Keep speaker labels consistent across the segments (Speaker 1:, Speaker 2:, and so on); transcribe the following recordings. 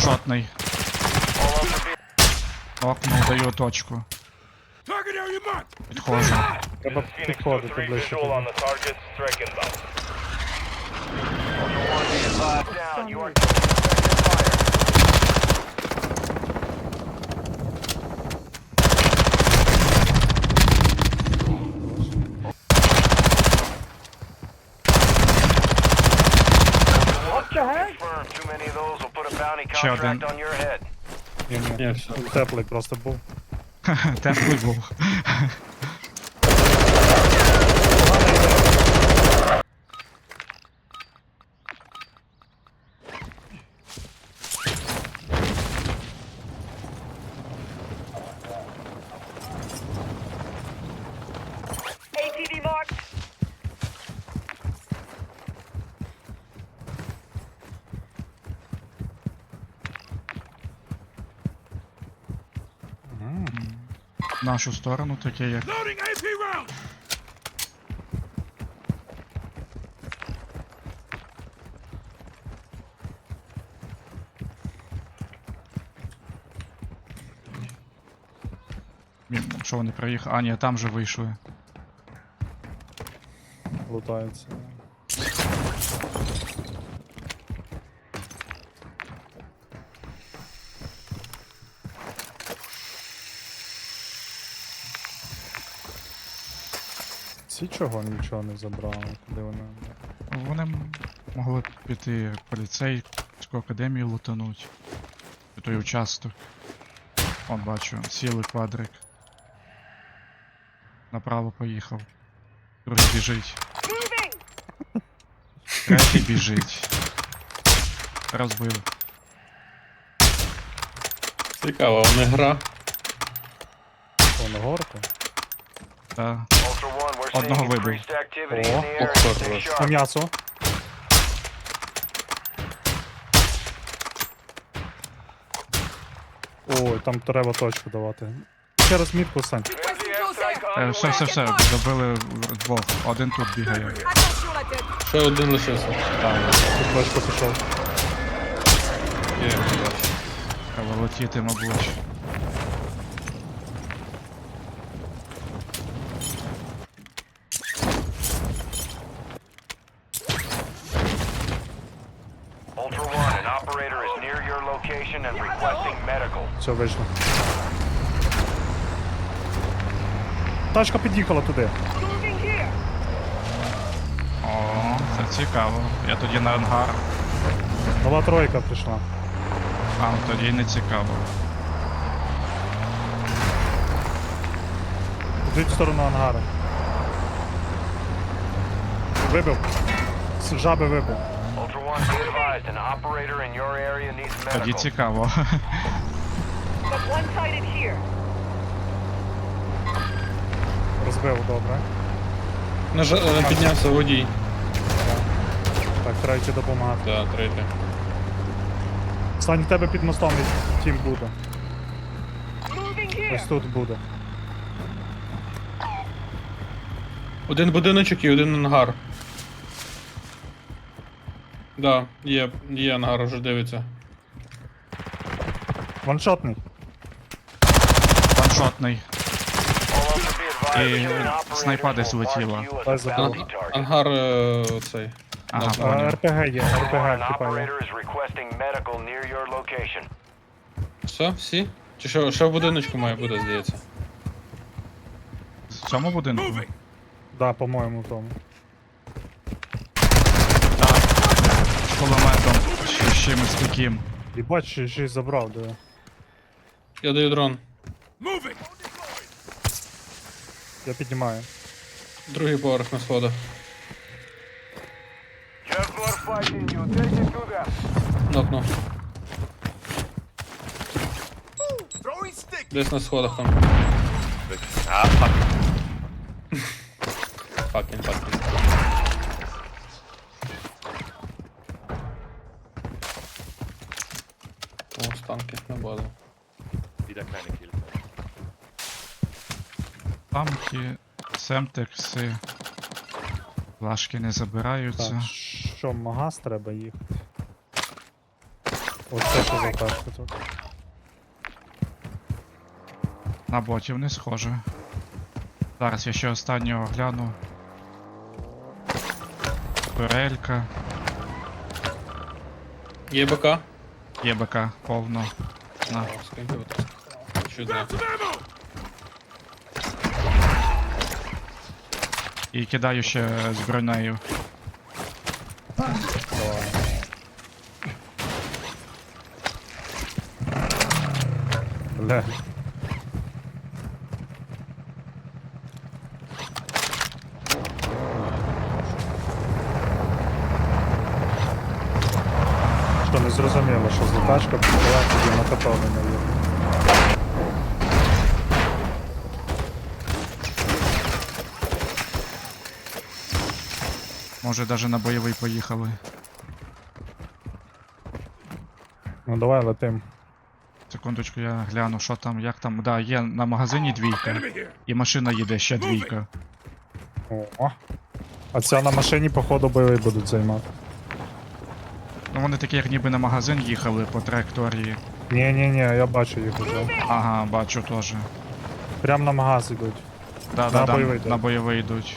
Speaker 1: Ваншотний. Окно, даю точку. Підходжу.
Speaker 2: Треба підходити ближче.
Speaker 1: Ще
Speaker 3: contract
Speaker 1: один.
Speaker 3: on your head.
Speaker 2: Ні, ні.
Speaker 4: Ні, все.
Speaker 2: Теплий просто був.
Speaker 1: Теплий був. нашу сторону таке як. Ні, Що вони приїхали? А, ні, там же вийшли.
Speaker 2: Лутається. Ці чого нічого не забрали? Куди вони?
Speaker 1: Вони могли піти в поліцейську академію лутануть. І той участок. Он бачу, сіли квадрик. Направо поїхав. Другий біжить. Третій біжить. Розбив.
Speaker 4: Цікаво, не гра.
Speaker 2: О, на горку?
Speaker 1: Та.
Speaker 3: Ultra One, we're seeing
Speaker 1: Одного вибив.
Speaker 2: О. По м'ясу. Ой, там треба точку давати. Ще раз мітку, Сань.
Speaker 1: Е, все, все, все, добили двох. Один тут бігає.
Speaker 4: Ще один лишився.
Speaker 2: Тут точку пішов.
Speaker 1: Треба летіти, мабуть.
Speaker 3: Ultra One, an operator is near your location and requesting medical.
Speaker 2: Все, вийшло. Тачка під'їхала туди.
Speaker 1: О, це цікаво. Я тоді на ангар.
Speaker 2: Нова тройка прийшла.
Speaker 1: А, ну тоді не цікаво.
Speaker 2: Йдуть в сторону ангару. Вибив. З жаби вибив.
Speaker 3: Ultra One, be advised, an operator in your area needs
Speaker 1: Тоді
Speaker 3: medical.
Speaker 1: цікаво.
Speaker 5: Got one sighted here.
Speaker 2: Розбив добре.
Speaker 4: Нажа... е, Піднявся водій.
Speaker 2: Так, треба йти допомагати.
Speaker 4: Так, третій.
Speaker 2: Стань в тебе під мостом від тім буде.
Speaker 5: Moving
Speaker 2: Ось тут буде.
Speaker 4: Один будиночок і один ангар. Да, є, є ангар, вже дивиться.
Speaker 2: Ваншотний.
Speaker 1: Ваншотний. І снайпа десь
Speaker 3: target.
Speaker 4: Ангар е, цей.
Speaker 1: Ага,
Speaker 2: А,
Speaker 1: понял.
Speaker 2: РПГ є, РПГ типа є.
Speaker 4: Все, всі? Чи що, ще в будиночку має бути, здається.
Speaker 1: В цьому будинку?
Speaker 2: Да, по-моєму, в тому.
Speaker 1: З кулеметом. Чи з чимось таким.
Speaker 2: Їбать, ще ще й забрав, де.
Speaker 4: Я даю дрон.
Speaker 2: Я піднімаю.
Speaker 4: Другий поверх на сходах.
Speaker 3: Just more fighting you. Take it to them.
Speaker 4: Нокнув. Десь на сходах там. Факін, факін. О, станки на базу.
Speaker 1: Тамки, семтекси. Плашки не забираються.
Speaker 2: Так, що, магаз треба їхати. Оце що за тачка тут.
Speaker 1: На ботів не схоже. Зараз я ще останнього гляну. Турелька,
Speaker 4: Є БК.
Speaker 1: Є БК повно. На.
Speaker 4: Чудо.
Speaker 1: І кидаю ще з бронею.
Speaker 2: Зрозуміло, що за тачка підбила тоді на КП не є.
Speaker 1: Може навіть на бойовий поїхали.
Speaker 2: Ну давай летим.
Speaker 1: Секундочку, я гляну, що там, як там. Да, є на магазині двійка. І машина їде ще двійка.
Speaker 2: О. А ця на машині, походу, бойовий будуть займати.
Speaker 1: Ну вони такі, як ніби на магазин їхали по траєкторії.
Speaker 2: Ні, ні, ні, я бачу їх уже.
Speaker 1: Ага, бачу теж.
Speaker 2: Прям на магаз ідуть.
Speaker 1: Да,
Speaker 2: На
Speaker 1: да, да,
Speaker 2: бойовий,
Speaker 1: на бойовий йдуть.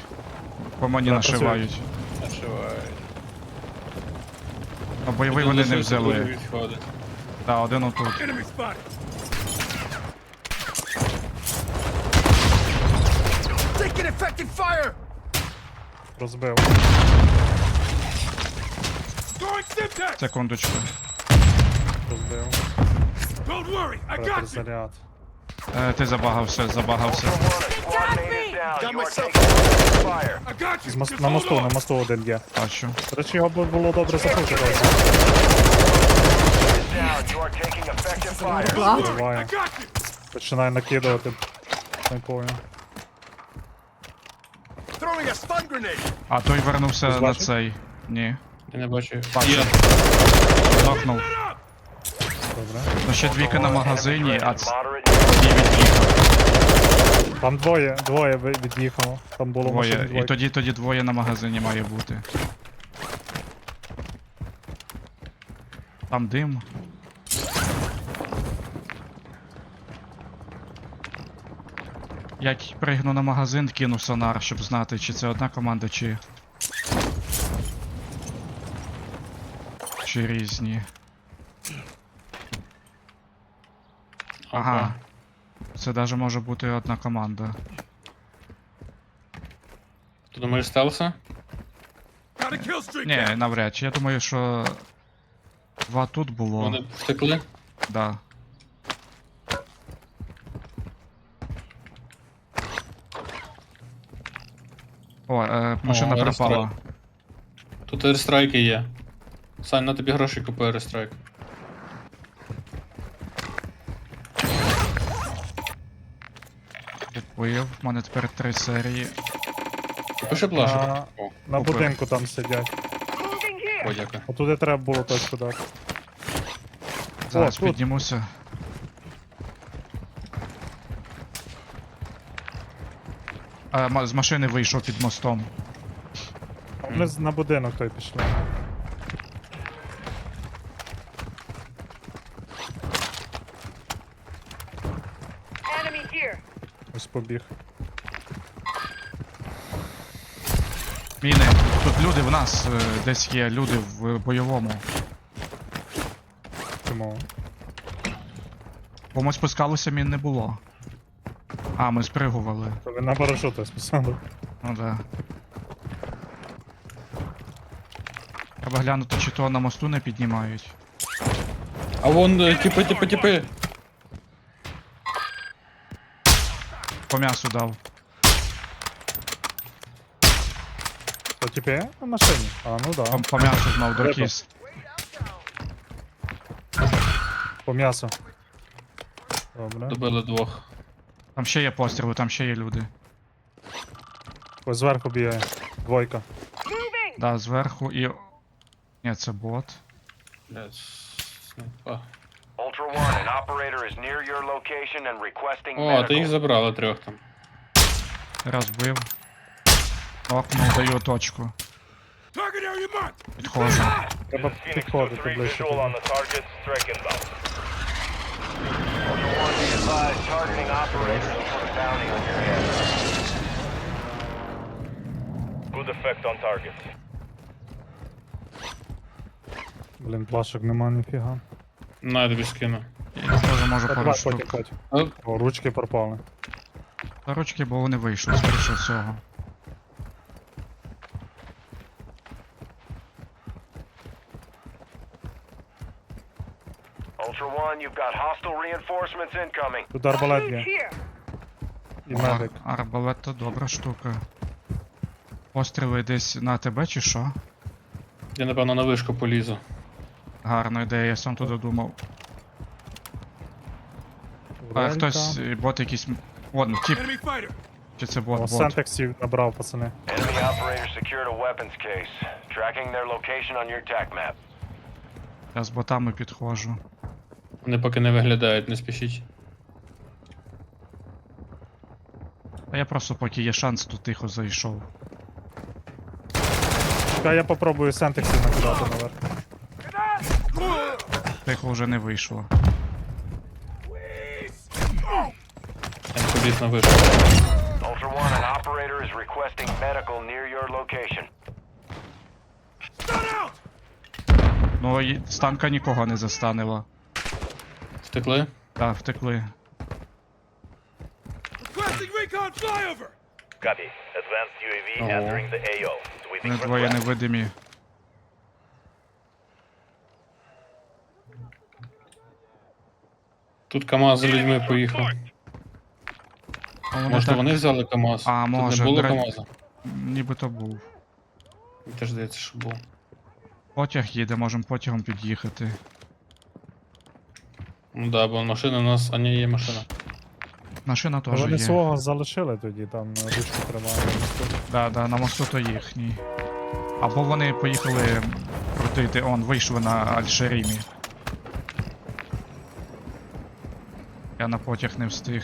Speaker 1: По мені
Speaker 2: Да,
Speaker 1: нашивають.
Speaker 4: Нашивають.
Speaker 1: На бойовий вони не взяли. Да, один отут.
Speaker 2: Розбив.
Speaker 1: Секундочку.
Speaker 2: Розбив. Перезаряд.
Speaker 1: Е, ти забагався, забагався.
Speaker 2: З на мосту, на мосту один є.
Speaker 1: Бачу.
Speaker 2: До речі, його б було добре запушити. Буває. Починає накидувати. Снайпою.
Speaker 1: А той вернувся на
Speaker 2: бачив?
Speaker 1: цей. Ні.
Speaker 4: Я не бачу. Є.
Speaker 1: Нокнув.
Speaker 2: Добре.
Speaker 1: Ну ще двійка на магазині, а ц-
Speaker 3: Moderate
Speaker 1: від'їхав.
Speaker 2: Там двоє, двоє ви- від'їхало. Там було машин
Speaker 1: Двоє. І
Speaker 2: двоє.
Speaker 1: тоді тоді двоє на магазині має бути. Там дим. Як пригну на магазин, кину сонар, щоб знати, чи це одна команда, чи. Чи різні. Ага. Це даже може бути одна команда.
Speaker 4: Ти думаєш стелса?
Speaker 1: Ні, навряд чи. Я думаю, що. Два тут було.
Speaker 4: Вони втекли?
Speaker 1: Да. О, е, машина
Speaker 4: О,
Speaker 1: пропала.
Speaker 4: Тут ерстрайки є. Сань, на тобі гроші купує ерстрайк.
Speaker 1: Відповів. У мене тепер три серії.
Speaker 4: Купиши плашу?
Speaker 2: А,
Speaker 4: О,
Speaker 2: На
Speaker 1: Купив.
Speaker 2: будинку там сидять.
Speaker 4: О, дякую.
Speaker 2: Отуди треба було точку дати.
Speaker 1: Зараз
Speaker 2: тут.
Speaker 1: піднімуся. Ма- з машини вийшов під мостом.
Speaker 2: А Вони з- на будинок той пішли. Побіг.
Speaker 1: Міни. Тут люди в нас е, десь є, люди в бойовому.
Speaker 2: Чому?
Speaker 1: Бо ми спускалися, мін не було. А, ми спригували.
Speaker 2: То ви на парашути списали.
Speaker 1: Ну да. Треба глянути, чи то на мосту не піднімають.
Speaker 4: А вон е, тіпи, тіпи, тіпи.
Speaker 1: По м'ясу дав.
Speaker 2: То тепер на машині. А, ну да.
Speaker 1: По, по м'ясу знов
Speaker 2: Треба.
Speaker 1: докіс.
Speaker 2: По м'ясу. Добре.
Speaker 4: Добили двох.
Speaker 1: Там ще є постріли, там ще є люди.
Speaker 2: Ось зверху б'є. Двойка.
Speaker 1: Да, зверху і. Ні, це бот.
Speaker 4: Блядь. снайпа.
Speaker 3: Ultra One, an operator is near your location and requesting
Speaker 4: О, а ти їх
Speaker 3: medical.
Speaker 4: забрали трьох там.
Speaker 1: Розбив. Окнув, даю точку. Підходжу.
Speaker 2: Треба
Speaker 3: This is Phoenix
Speaker 2: підходити
Speaker 3: 2-3,
Speaker 2: ближче.
Speaker 3: visual on
Speaker 2: туди.
Speaker 3: the target, strike inbound. Ultra One, be advised, targeting operators will put a bounty on your head. Good effect on target.
Speaker 2: Блін, плашок нема ніфіга.
Speaker 4: На, я тобі скину.
Speaker 1: Я теж можу пару
Speaker 2: давай, потім,
Speaker 1: штук.
Speaker 2: потім. О, ручки пропали.
Speaker 1: Та ручки, бо вони вийшли, скоріше всього.
Speaker 3: Ultra One, you've got hostile reinforcements incoming.
Speaker 2: Тут арбалет
Speaker 5: Moving
Speaker 2: є.
Speaker 5: here.
Speaker 2: І медик.
Speaker 1: Ар- Арбалет то добра штука. Постріли десь на тебе чи що?
Speaker 4: Я напевно на вишку полізу.
Speaker 1: Гарна ідея, я сам туди думав. А хтось, е, бот якийсь. ну тип. Чи це бот,
Speaker 2: О,
Speaker 1: бот.
Speaker 2: сентексів набрав, пацани.
Speaker 3: Enemy operator secured a weapons case. Tracking their location on your TAC map.
Speaker 1: Я з ботами підходжу.
Speaker 4: Вони поки не виглядають, не спішіть.
Speaker 1: А я просто поки є шанс, то тихо зайшов.
Speaker 2: Чекай, я попробую сентексів накидати наверх.
Speaker 1: Тихо вже не вийшло.
Speaker 4: Я поліз на вишку.
Speaker 3: Ultra One, an operator is requesting medical near your location.
Speaker 1: Ну, і станка нікого не застанила.
Speaker 4: Втекли?
Speaker 1: Так, втекли. Requesting recon flyover!
Speaker 3: Copy. Advanced UAV
Speaker 4: Oh.
Speaker 3: entering the AO. Sweeping
Speaker 1: Вони
Speaker 3: for
Speaker 1: двоє
Speaker 3: threat.
Speaker 1: невидимі.
Speaker 4: Тут КАМАЗ за людьми поїхав.
Speaker 1: А вони
Speaker 4: Може
Speaker 1: так-
Speaker 4: вони взяли КАМАЗ?
Speaker 1: А,
Speaker 4: Тут
Speaker 1: може,
Speaker 4: не було
Speaker 1: речі-
Speaker 4: КАМАЗа?
Speaker 1: Нібито був.
Speaker 4: Мені теж здається, що був.
Speaker 1: Потяг їде, можемо потягом під'їхати.
Speaker 4: Ну да, бо машина у нас. А ні, є машина.
Speaker 1: Машина теж
Speaker 2: Вони
Speaker 1: є.
Speaker 2: свого залишили тоді, там е, ручку тримали.
Speaker 1: Да, да, на мосту то їхній. Або вони поїхали крутити, он, вийшли на Аль-Шерімі. Я на потяг не встиг.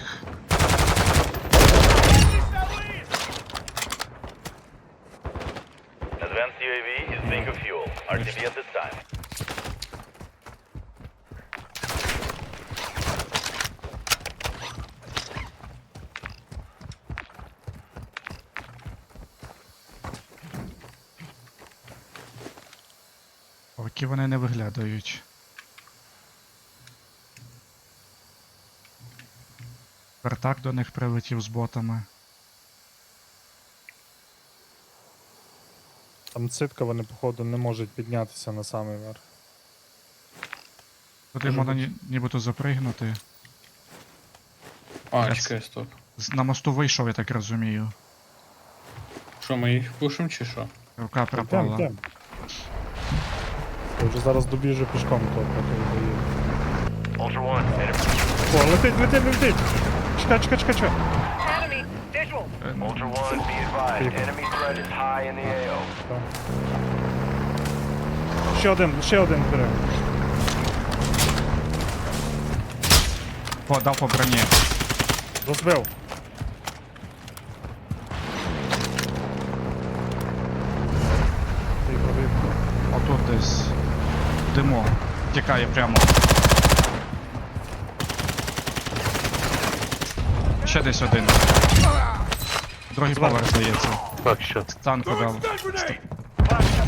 Speaker 3: Advanced UAV is bingo fuel. RTB at this time.
Speaker 1: Поки вони не виглядають. Вертак до них прилетів з ботами.
Speaker 2: Там цитка, вони, походу, не можуть піднятися на самий верх.
Speaker 1: Туди
Speaker 2: Може
Speaker 1: можна ні, нібито запригнути.
Speaker 4: А,
Speaker 1: Я
Speaker 4: чекай, стоп.
Speaker 1: З- На мосту вийшов, я так розумію.
Speaker 4: Що, ми їх пушимо чи що?
Speaker 1: Рука
Speaker 2: Йдем,
Speaker 1: пропала.
Speaker 2: йдем. Я вже зараз добіжу пішком, то поки доїду.
Speaker 3: Ultra One, enemy.
Speaker 2: О, летить, летить, летить! Чекай, чекай, чекай, чекай.
Speaker 3: Ultra One, be advised. Enemy threat is high in the AO.
Speaker 2: Ще один, ще один бере.
Speaker 1: По, дав по броні.
Speaker 2: Розбив. Тихо, тихо.
Speaker 1: Отут десь. Димо. Тікає прямо. Ще десь один. Другий поверх здається.
Speaker 2: Так, що?
Speaker 1: Танку дав.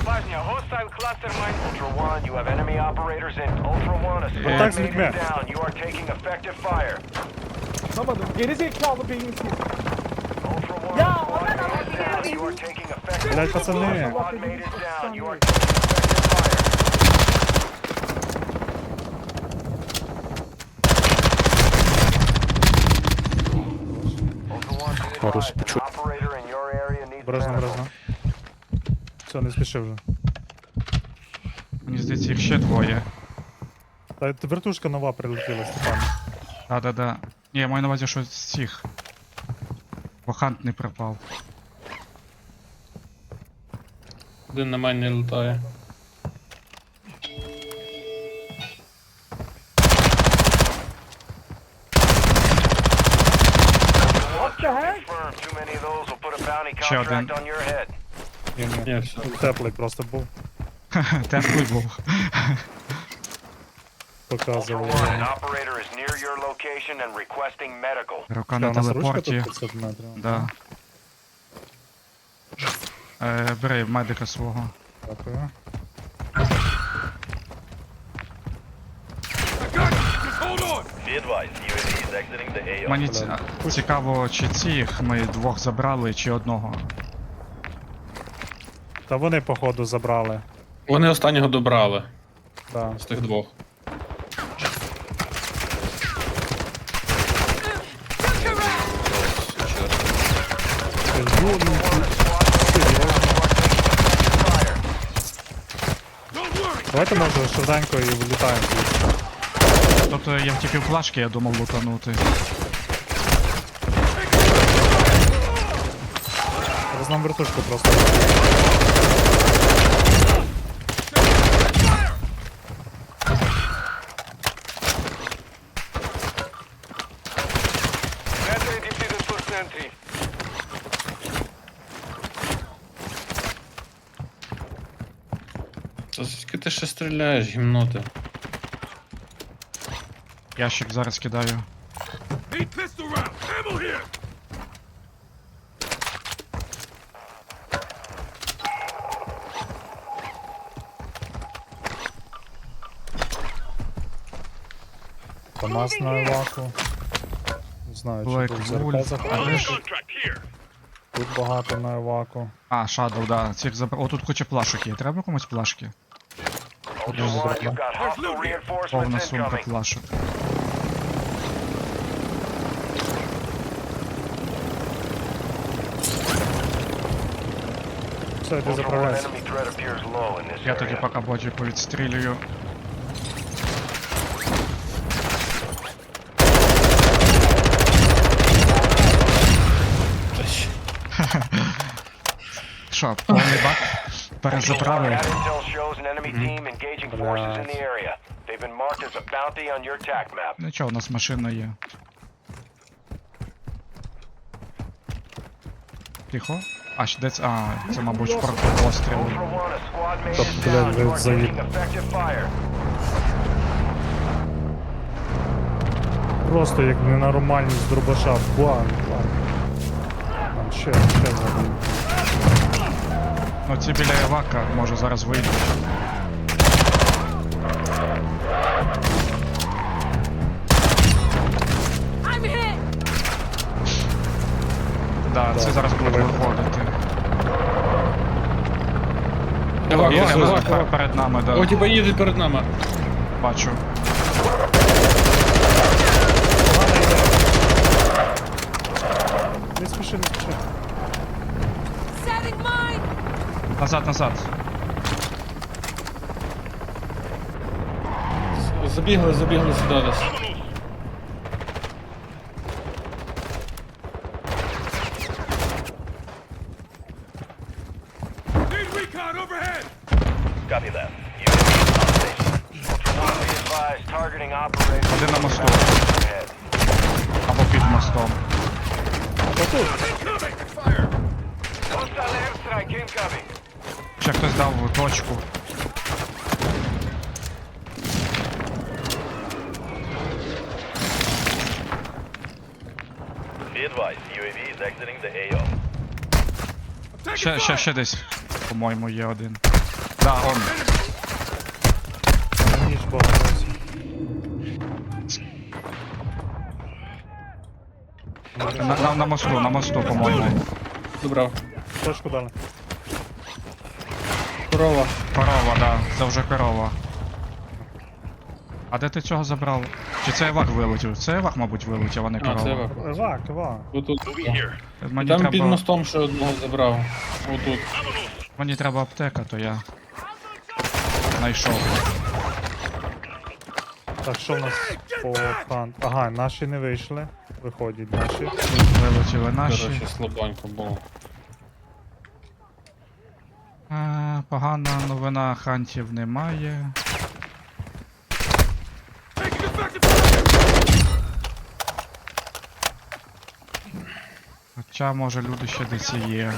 Speaker 3: Bosnia, hostile cluster mine. Ultra One, you have enemy operators in. Ultra One, a squad
Speaker 2: Контакт з
Speaker 3: mate
Speaker 2: людьми.
Speaker 3: is down. You are taking effective fire. Ultra One,
Speaker 5: Ya,
Speaker 3: squad
Speaker 5: onlar da
Speaker 3: mate is
Speaker 5: var,
Speaker 3: down.
Speaker 5: bir
Speaker 3: You are taking effective
Speaker 2: Блять, пацани.
Speaker 3: Squad mate is down. You are taking effective fire. Ultra One, be advised. An operator in your area needs
Speaker 2: Обережно, обережно. Все, не спіши вже.
Speaker 1: Мені здається, їх ще двоє.
Speaker 2: Та т- вертушка нова прилетіла, Степан.
Speaker 1: Да-да-да. Ні, я маю на увазі, що з цих. Бо хант не пропав.
Speaker 4: Один на мене не літає.
Speaker 1: Ще один.
Speaker 2: Ні, ні.
Speaker 4: Ні, все.
Speaker 2: Теплий просто був.
Speaker 1: Теплий був.
Speaker 3: Ultra
Speaker 2: Показував.
Speaker 3: One, an operator is near your location and requesting medical.
Speaker 1: Рука на
Speaker 2: у нас ручка
Speaker 1: телепорті.
Speaker 2: тут 500 метрів?
Speaker 1: Да. Е, бери медика свого.
Speaker 2: Дякую.
Speaker 3: Be advised, UAV
Speaker 1: Мені ці- цікаво, чи цих ми двох забрали, чи одного.
Speaker 2: Та вони, походу, забрали.
Speaker 4: Вони останнього добрали
Speaker 2: Да.
Speaker 4: з тих двох.
Speaker 2: Давайте може швиденько і влітаємо. звідси.
Speaker 1: Тобто я втіпів флажки, я думав лутанути.
Speaker 2: Зараз нам вертушку просто.
Speaker 4: Та звідки ти ще стріляєш, гімноти?
Speaker 1: Ящик зараз кидаю.
Speaker 2: КамАЗ на еваку. Не знаю, чи
Speaker 1: Black
Speaker 2: тут
Speaker 1: але ж-
Speaker 2: заходить. Тут багато на еваку.
Speaker 1: А, Shadow, да. Цих забрав. О, тут куча плашок є. Треба комусь плашки?
Speaker 3: Ultra One, you've got hostile
Speaker 1: Повна
Speaker 3: reinforcements
Speaker 1: сумка
Speaker 3: incoming.
Speaker 1: плашок.
Speaker 2: Все, йди
Speaker 3: Ultra One,
Speaker 2: заправляйся.
Speaker 3: enemy threat appears low in this
Speaker 1: Я тоді
Speaker 3: area.
Speaker 1: поки боджику відстрілюю.
Speaker 4: Та щ-
Speaker 1: Що, повний бак?
Speaker 3: Ultra One,
Speaker 1: Перезаправив.
Speaker 3: that intel shows an enemy team engaging forces in the area. They've been marked as a bounty on your TAC map.
Speaker 1: Нічого, у нас машина є. Тихо. А, ще де це. А, це, мабуть, шпорт постріл.
Speaker 2: Та, блядь, ви заїб-. Просто як ненормальність з дробаша. Бан, бан. Там ще, ще забив.
Speaker 1: Ну ці біля Евака, може зараз вийдуть.
Speaker 5: I'm!
Speaker 1: Да, це зараз будуть виходити.
Speaker 4: Евак,
Speaker 1: Є,
Speaker 4: евак,
Speaker 1: Евак
Speaker 4: евак,
Speaker 1: пер-
Speaker 4: евак.
Speaker 1: перед нами, да.
Speaker 4: О, типа їдуть перед нами.
Speaker 1: Бачу.
Speaker 2: Не спіши, не спіши.
Speaker 5: Setting mine!
Speaker 1: Назад, назад.
Speaker 4: Забігли, забігли сюди десь.
Speaker 3: Copy that. UAV on station. Ultra One, be advised, targeting operators.
Speaker 1: Один на мосту.
Speaker 3: Ahead.
Speaker 1: Або під мостом.
Speaker 3: Hostile airstrike incoming.
Speaker 1: Ще хтось дав точку.
Speaker 3: Be advised, UAV is exiting the AO.
Speaker 1: Ще, ще, ще десь, по-моєму, є один. Да, он.
Speaker 2: Ніж багато.
Speaker 1: На, на, на мосту, на мосту, по-моєму.
Speaker 4: Добрав.
Speaker 2: Точку дали.
Speaker 4: Корова.
Speaker 1: Корова, да, це вже корова. А де ти цього забрав? Чи це Евак вилетів? Це Евак, мабуть, вилетів, а не
Speaker 4: А,
Speaker 1: корова.
Speaker 4: це евак.
Speaker 2: Евак, евак.
Speaker 4: Отут.
Speaker 1: Мені
Speaker 4: Там
Speaker 1: треба,
Speaker 4: під мостом ще одного забрав. Отут.
Speaker 1: мені треба аптека, то я знайшов.
Speaker 2: Так, що в нас по фан? Ага, наші не вийшли. Виходять наші.
Speaker 1: Вилетіли наші.
Speaker 4: Коротше, слабонько було.
Speaker 1: А, погана новина, хантів немає. Хоча, може, люди ще десь і є.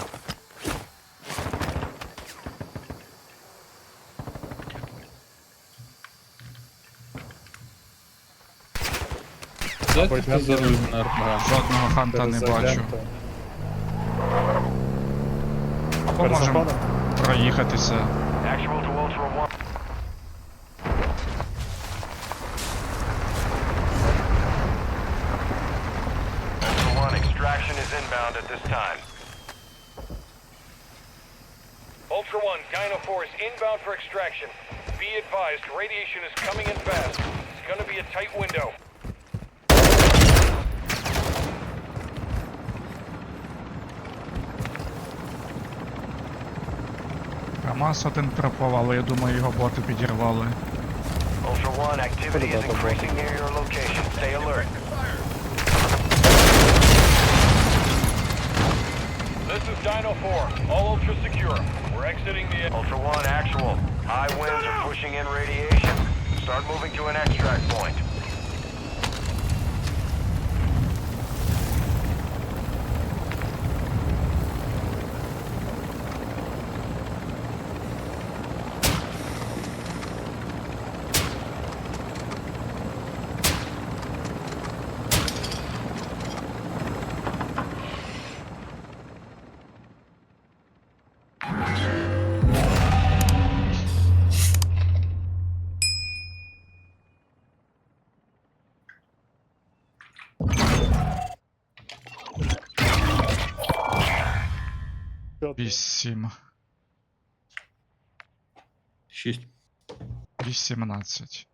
Speaker 4: Де
Speaker 2: Або
Speaker 4: ти
Speaker 2: йдемо.
Speaker 4: за руль на РПГ?
Speaker 1: Жодного ханта не
Speaker 2: Перезайдемо,
Speaker 1: бачу.
Speaker 2: то
Speaker 1: Або можемо
Speaker 2: перезаходимо.
Speaker 1: проїхатися.
Speaker 3: Actual to Ultra One. Ultra One, extraction is inbound at this time. Ultra One, Dino Force inbound for extraction. Be advised, radiation is coming in fast. It's gonna be a tight window.
Speaker 1: КамАЗ один пропав, але я думаю, його боти підірвали.
Speaker 3: Ultra One, activity is increasing near your location. Stay alert. This is Dino 4. All Ultra secure. We're exiting the... Ultra One, actual. High winds are pushing in radiation. Start moving to an extract point.
Speaker 1: 8.
Speaker 4: Шість.
Speaker 1: 18.